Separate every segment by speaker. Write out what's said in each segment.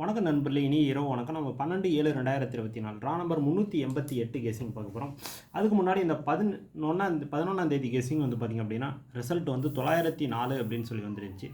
Speaker 1: வணக்கம் நண்பர்களே இனி இரவு வணக்கம். நம்ம பன்னெண்டு ஏழு ரெண்டாயிரத்தி இருபத்தி நாலு. ரா நம்பர் முந்நூற்றி எண்பத்தி எட்டு கேசிங் பார்க்க போகிறோம் அதுக்கு முன்னாடி இந்த பதினொன்றாம் பதினொன்றாம் தேதி கேசிங் வந்து பார்த்திங்க அப்படின்னா ரிசல்ட் வந்து தொள்ளாயிரத்தி நாலு அப்படின்னு சொல்லி வந்துருந்துச்சு.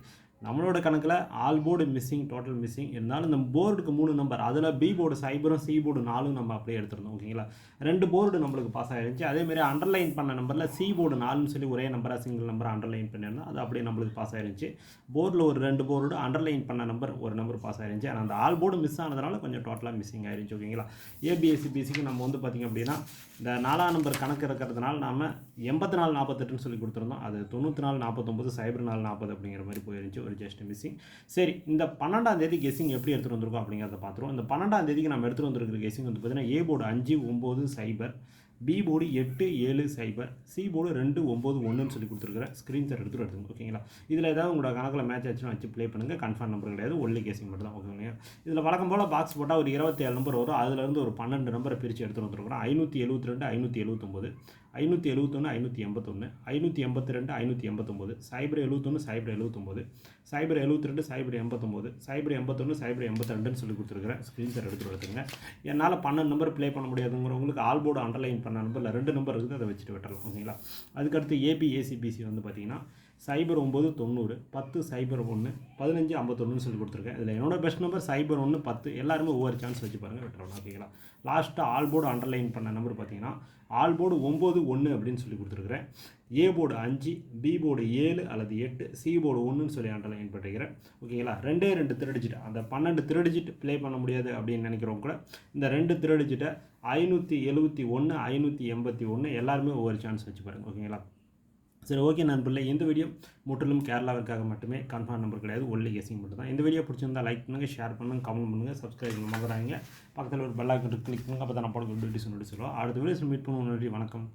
Speaker 1: நம்மளோட கணக்கில் all board missing total missing இருந்தாலும் இந்த போர்டுக்கு மூணு நம்பர் அதில் பி போர்டு சைபரும் சி போர்டு நாலும் நம்ம அப்படியே எடுத்துருந்தோம் ஓகேங்களா ரெண்டு போர்டு நம்மளுக்கு பாஸ் ஆகிருந்துச்சு அதேமாதிரி அண்டர்லைன் பண்ண நம்பரில் சி போர்டு நாலுன்னு சொல்லி ஒரே நம்பராக சிங்கிள் நம்பர் அண்டர்லைன் பண்ணியிருந்தோம். அது அப்படியே நம்மளுக்கு பாஸ் ஆகிருந்துச்சு போர்டில் ஒரு ரெண்டு போர்டு அண்டர்லைன் பண்ண நம்பர் ஒரு நம்பர் பாஸ் ஆகிருந்துச்சு ஆனால் அந்த ஆல் போர்டு மிஸ் ஆனதுனால கொஞ்சம் டோட்டலாக மிஸ்ஸிங் ஆயிருந்துச்சு ஓகேங்களா ஏபிஎஸ்சி பிசிக்கு நம்ம வந்து பார்த்திங்க அப்படின்னா இந்த நாலாம் நம்பர் கணக்கு இருக்கிறதுனால நாம் எண்பத்தி நாலு நாற்பத்தெட்டுன்னு சொல்லி கொடுத்துருந்தோம். அது தொண்ணூற்றி நாலு நாற்பத்தொம்பது சைபர் நாலு நாற்பது அப்படிங்கிற மாதிரி போயிருந்துச்சு. ஒரு ஜஸ்ட் மிஸ்ஸிங் சரி இந்த பன்னெண்டாம் தேதி கெஸிங் எப்படி எடுத்துகிட்டு வந்திருக்கோம் அப்படிங்கிறத பார்த்துருவோம். இந்த பன்னெண்டாம் தேதிக்கு நம்ம எடுத்துகிட்டு வந்திருக்கிற கெஸிங் வந்து பார்த்தீங்கன்னா ஏ போர்டு அஞ்சு ஒம்பது சைபர் பி போர்டு எட்டு ஏழு சைபர் சி போர்டு ரெண்டு ஒம்பது ஒன்றுன்னு சொல்லி கொடுத்துருக்குறேன் ஸ்க்ரீன்ஷாட் எடுத்துகிட்டு எடுத்துங்க ஓகேங்களா இதில் ஏதாவது உங்களோட கணக்கில் மேட்ச் ஆச்சுன்னா வச்சு ப்ளே பண்ணுங்கள் கன்ஃபார்ம் நம்பர் கிடையாது. ஒன்லி கேசிங் மட்டும் தான் ஓகேங்க இதில் வழக்கம் போல் பாக்ஸ் போட்டால் ஒரு இருபத்தேழு நம்பர் வரும். அதுலேருந்து ஒரு பன்னெண்டு நம்பரை பிரித்து எடுத்துகிட்டு வந்துருக்குறோம். ஐநூற்றி எழுபத்தி ரெண்டு ஐநூற்றி எழுபத்தொம்போது ஐநூற்றி எழுபத்தொன்று ஐநூற்றி எண்பத்தொன்று ஐநூற்றி எண்பத்தி ரெண்டு ஐநூற்றி எண்பத்தொம்போது சைபர் எழுபத்தொன்று சைபர் எழுபத்தொம்போது சைபர் எழுபத்தி ரெண்டு சைபர் எண்பத்தொம்போது சைபர் எண்பத்தொன்று சைபர் எண்பத்தி ரெண்டுன்னு சொல்லி கொடுத்துருக்குறேன் ஸ்க்ரீன்ஷாட் எடுத்துகிட்டு எடுத்துங்க என்னால் பன்னெண்டு நம்பர் ப்ளே பண்ண முடியாதுங்கிறவங்களுக்கு ஆல் போர்டு அண்டர்லைன் பண்ண நம்பரில் ரெண்டு நம்பர் இருக்குது அதை வச்சுட்டு விட்டுறலாம் ஓகேங்களா அதுக்கடுத்து ஏபி ஏசிபிசி வந்து பார்த்தீங்கன்னா சைபர் ஒம்பது தொண்ணூறு பத்து சைபர் ஒன்று பதினஞ்சு ஐம்பத்தொன்னு சொல்லி கொடுத்துருக்கேன். இதில் என்னோட பெஸ்ட் நம்பர் சைபர் ஒன்று பத்து எல்லாருமே ஒவ்வொரு சான்ஸ் வச்சு பாருங்கள் விட்டுறோம் ஓகேங்களா? லாஸ்ட்டாக ஆல் போர்டு அண்டர்லைன் பண்ண நம்பர் பார்த்தீங்கன்னா ஆல் போர்டு ஒம்பது ஒன்று அப்படின்னு சொல்லி கொடுத்துருக்குறேன். ஏ போர்டு அஞ்சு பி போர்டு ஏழு அல்லது எட்டு சி போர்டு ஒன்றுன்னு சொல்லி அண்டர்லைன் பண்ணிருக்கிறேன் ஓகேங்களா? ரெண்டே ரெண்டு திருடிஜிட் அந்த பன்னெண்டு திருடிஜிட் ப்ளே பண்ண முடியாது அப்படின்னு நினைக்கிறவங்க கூட இந்த ரெண்டு திருடிஜிட்டை ஐநூற்றி எழுபத்தி ஒன்று ஐநூற்றி எண்பத்தி ஒன்று எல்லாருமே ஒவ்வொரு சான்ஸ் வச்சு பாருங்கள் ஓகேங்களா? சரி ஓகே நண்பர்களே. இந்த வீடியோ முற்றிலும் கேரளாவிற்காக மட்டுமே கன்ஃபார்ம் நம்பர் கிடையாது. ஒன்லி கெஸிங் மட்டும் தான் இந்த வீடியோ பிடிச்சிருந்தா லைக் பண்ணுங்கள் ஷேர் பண்ணுங்கள் கமெண்ட் பண்ணுங்கள் சப்ஸ்கிரைப் பண்ண மறந்துடாங்க பக்கத்தில் ஒரு பெல் ஐக்கன் கிளிக் பண்ணுங்கள் அப்போ தான் நான் போட வீடியோஸ் சொல்லி சொல்லுவோம் அடுத்த வீடியோஸ் மீட் பண்ணுவோம். நன்றி வணக்கம்.